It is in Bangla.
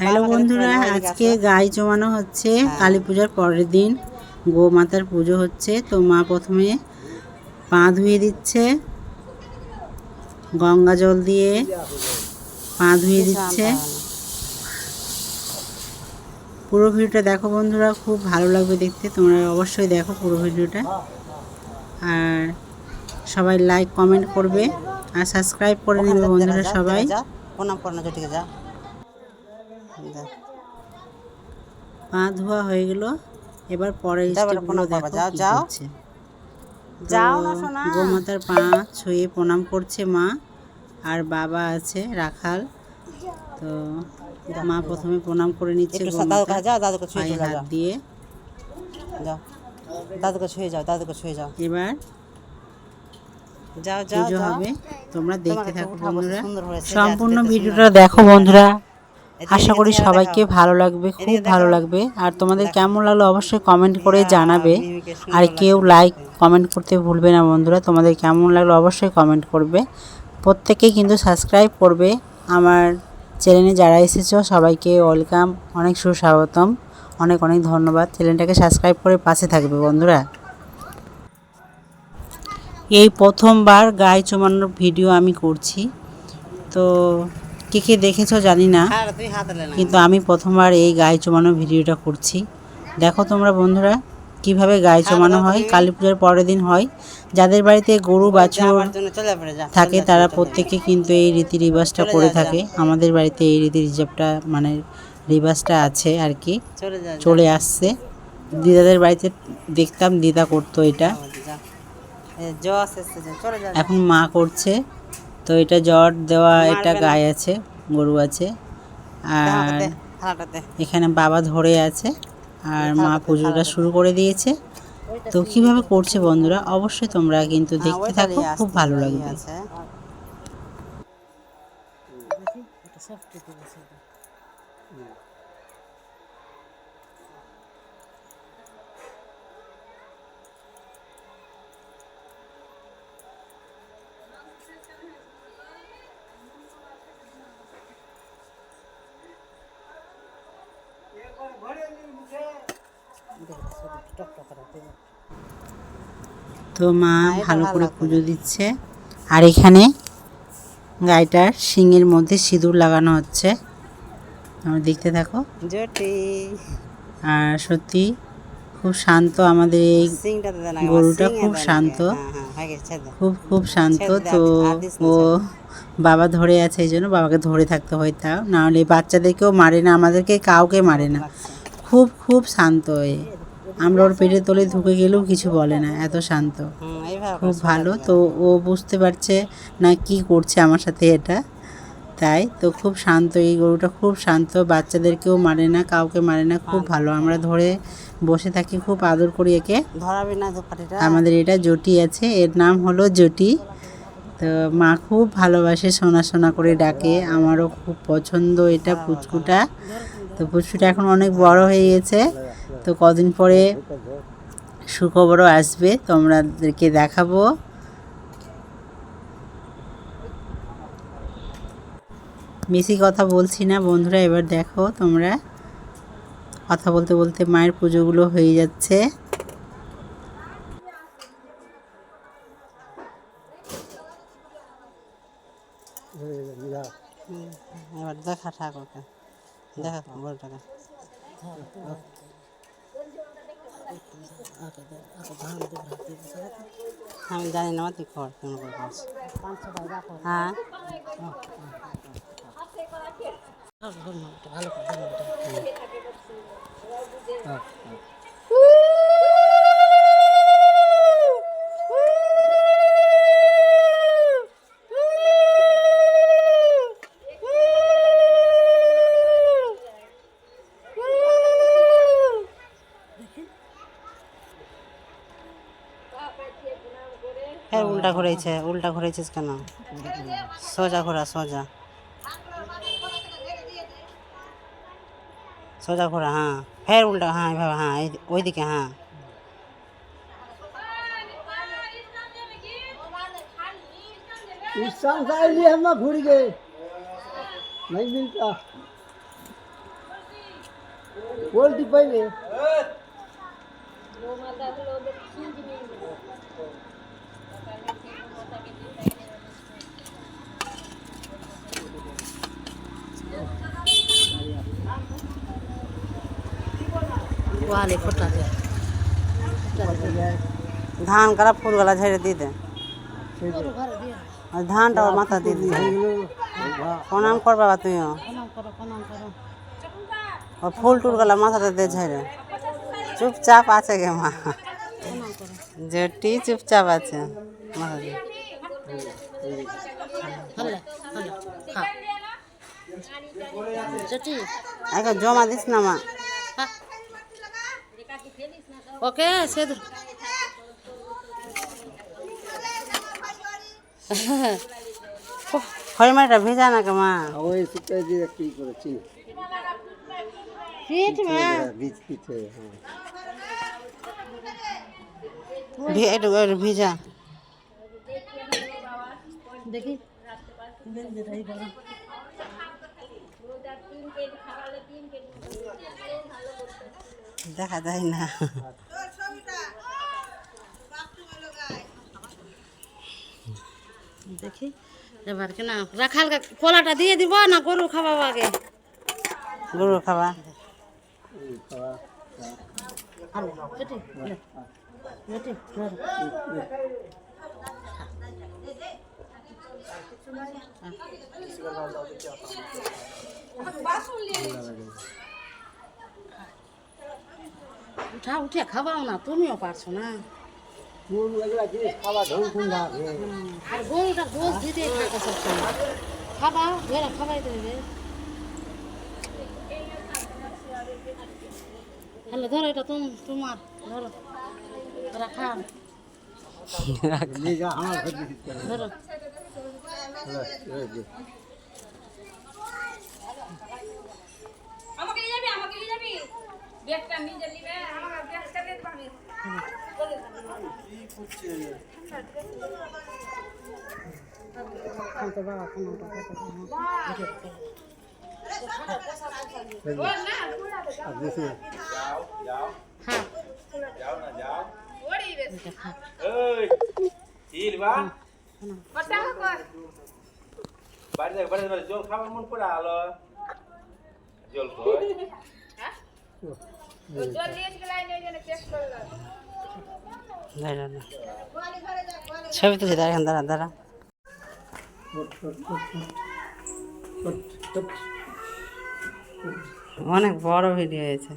হ্যালো বন্ধুরা আজকে গাই জমানো হচ্ছে। কালী পূজার পরের দিন গোমাতার পুজো হচ্ছে। তো মা প্রথমে পা ধুয়ে দিচ্ছে গঙ্গা জল দিয়ে পা ধুয়ে দিচ্ছে। পুরো ভিডিওটা দেখো বন্ধুরা খুব ভালো লাগবে দেখতে। তোমরা অবশ্যই দেখো পুরো ভিডিওটা। আর সবাই লাইক কমেন্ট করবে। আর সাবস্ক্রাইব করে নেবে বন্ধুরা সবাই। প্রণাম যা যা। পা ধোয়া হয়ে গেল। এবার পরের যাও, এবার স্টেপগুলো দেখো যাও, যাও। যাও না সোনা। গোমাতার পা ছুঁয়ে প্রণাম করছে মা আর বাবা আছে রাখাল। তো মা প্রথমে প্রণাম করে নিচ্ছে যাও দাদুকে ছুঁয়ে চলে হাত দিয়ে। যাও। দাদুকে ছুঁয়ে যাও দাদুকে ছুঁয়ে যাও। এবার যাও যাও হবে। তোমরা দেখতে থাকো বন্ধুরা। সম্পূর্ণ ভিডিওটা দেখো বন্ধুরা। আশা করি সবাইকে ভালো লাগবে খুব ভালো লাগবে। আর তোমাদের কেমন লাগল অবশ্যই কমেন্ট করে জানাবে। আর কেউ লাইক কমেন্ট করতে ভুলবে না বন্ধুরা। তোমাদের কেমন লাগল অবশ্যই কমেন্ট করবে। প্রত্যেকেই কিন্তু সাবস্ক্রাইব করবে। আমার চ্যানেলে যারা এসেছ সবাইকে ওয়েলকাম অনেক সুস্বাগতম। অনেক অনেক ধন্যবাদ। চ্যানেলটাকে সাবস্ক্রাইব করে পাশে থাকবে বন্ধুরা। এই প্রথমবার গায়ে চমানোর ভিডিও আমি করছি। তো কে কে দেখেছ জানি না হ্যাঁ কিন্তু আমি প্রথমবার এই গায়ে চমানো ভিডিওটা করছি। দেখো তোমরা বন্ধুরা কীভাবে গায়ে চমানো হয় কালী পুজোর পরের দিন হয়। যাদের বাড়িতে গরু বাছুর থাকে তারা প্রত্যেকে কিন্তু এই রীতি রিবাজটা করে থাকে। আমাদের বাড়িতে এই রীতি রিজার্ভটা মানে রিবাজটা আছে আর কি। চলে আসছে। দিদাদের বাড়িতে দেখতাম দিদা করতো এটা। এখন মা করছে। তো এটা জট দেওয়া এটা গায়ে আছে গরু আছে। আর এখানে বাবা ধরে আছে আর মা পুজোটা শুরু করে দিয়েছে। তো কীভাবে করছে বন্ধুরা? অবশ্যই তোমরা কিন্তু দেখতে থাকো খুব ভালো লাগবে। তো মা ভালো করে পুজো দিচ্ছে। আর এখানে গাইটার শিঙের মধ্যে সিঁদুর লাগানো হচ্ছে। আমার দেখতে থাকো। জটি। আর সত্যি খুব শান্ত আমাদের এই গরুটা খুব শান্ত। হ্যাঁ হ্যাঁ খুব খুব শান্ত তো ও বাবা ধরে আছে এই জন্য বাবাকে ধরে থাকতে হয় তাও নাহলে বাচ্চাদেরকেও মারে না আমাদেরকে কাউকে মারে না। খুব খুব শান্ত এ। আমরা ওর পেটে তলে ঢুকে গেলেও কিছু বলে না এত শান্ত। খুব ভালো তো ও বুঝতে পারছে না কি করছে আমার সাথে এটা। তাই তো খুব শান্ত এই গরুটা খুব শান্ত বাচ্চাদেরকেও মারে না কাউকে মারে না খুব ভালো। আমরা ধরে বসে থাকি খুব আদর করি একে। ধরাবি না আমাদের এটা জটি আছে এর নাম হলো জটি। তো মা খুব ভালোবাসে সোনা সোনা করে ডাকে আমারও খুব পছন্দ এটা পুচকুটা। তো পুচকুটা এখন অনেক বড় হয়ে গেছে। তো কদিন পরে সুখবরও আসবে তোমরাদেরকে দেখাবো। বেশি কথা বলছি না, বন্ধুরা, এবার দেখো তোমরা। কথা বলতে বলতে মায়ের পুজোগুলো হয়ে যাচ্ছে। এবার দেখা ঠাকুরকে। দেখা আমি জানি না তুই কর কেমন হ্যাঁ উল্টা ঘুরেছে উল্টা ঘুরেছিস কেন? সোজা ঘোরা সোজা। सोजा घोड़ा हाँ फिर उल्टा हाँ भाव हाँ वही दिखे हाँ। इस साल तो का लिए हम ना भूल गए। नहीं मिलता। बोलती पहले। Thank you. ফোটাতে ধান কারা ফুল গলা ঝেড়ে দিতে ধানটা ওর মাথা দিয়ে দিয়ে প্রণাম কর বাবা তুইও ও ফুল টুল গলা মাথাতে দিয়ে ঝেড়ে চুপচাপ আছে গে মা জেটি চুপচাপ আছে মাথা জমা দিস না মা ওকে সে খড়িমাটা ভেজা না কে মা ওই শুকাই দিয়ে কি করেছি পিঠ মা বীজ পিঠে হ্যাঁ ভেজা দেখি দেখা যায় না দেখি এবার কেনা রাখাল কলাটা দিয়ে দিব না গরু খাওয়াবো আগে গরু। বেটি, ধর। উঠা উঠে খাওয়াও না তুমিও পারছ না। খাওয়া আর গরুটা দিতে থাকে সবসময়। খাবা ধরে খাবাই দেবে হ্যালো ধরো এটা তুম তোমার ধরো। রাখা ধরো। ব্যাগটা নিজে নিবে আমার ব্যাগটা দিয়ে পাবি তো বাবা কোনো খা ওড়ি বেশ এটা খা এই চিলবা বসা কর বাড়ি থেকে বাড়ি বাড়ি জল খাবার মন করে আলো জল কই ছবি তুলছি দাঁড়া দাঁড়া দাঁড়া। অনেক বড় ভিডিও হয়েছে।